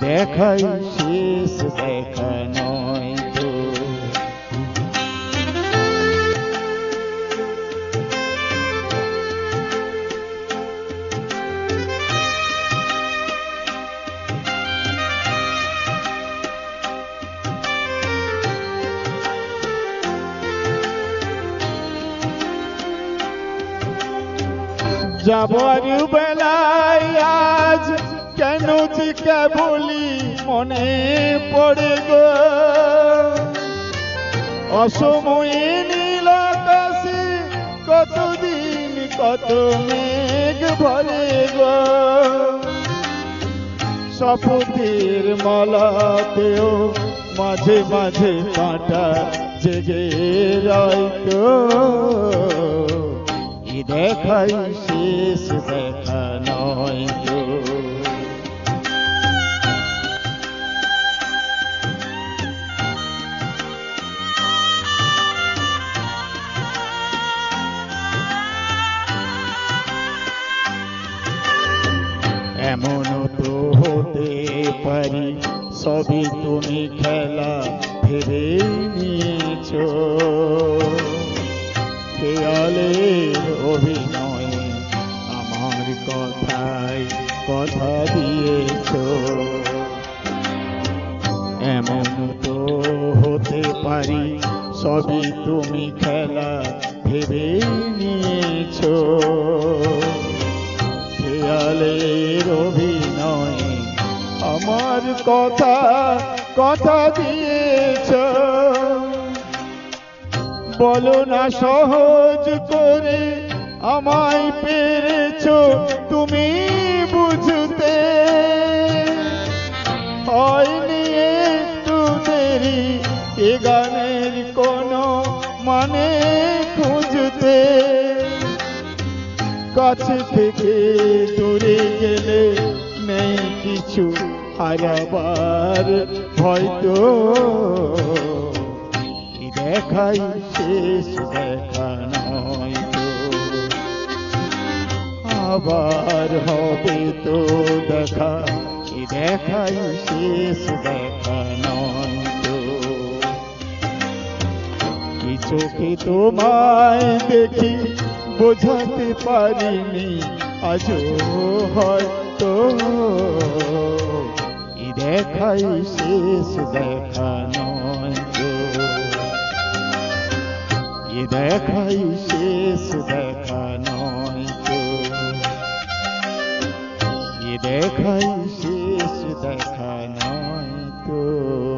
দেখাই শেষ দেখা নয় তো যাবার বেলায় আজ কেন যে কেবলি মনে পড়ে গো? অসময়ে নীল আকাশে কতদিন কত মেঘ ভরে গো? শপথের মালাতেও মাঝে মাঝে কাঁটা জেগে রয়তো এ দেখাই শেষ দেখা নয় হতে পারি, সবই তুমি খেলা ভেবে নিয়েছ। খেয়ালের অভিনয় আমার কথায় কথা দিয়েছ। এমন তো হতে পারি, সবই তুমি খেলা ভেবে নিয়েছ। খেয়ালের অভিনয় আমার কথা কথা দিয়েছ। বলো না, সহজ করে আমায় পেরেছ, তুমি বুঝতে। হয়নি একটু দেরি, এ গানের কোনো মানে খুঁজতে। কাছে থেকে দূরে গেলে নেই কিছু। হারাবার হয়তো দেখাই শেষ দেখা নয় আবার হবে তো দেখা দেখাই শেষ দেখা নয় কি তোমায় দেখি, বোঝাতে পারিনি, আজও হয়তো এ দেখাই শেষ দেখানো তো। এ দেখাই শেষ দেখানো তো। এ দেখাই শেষ দেখা নয়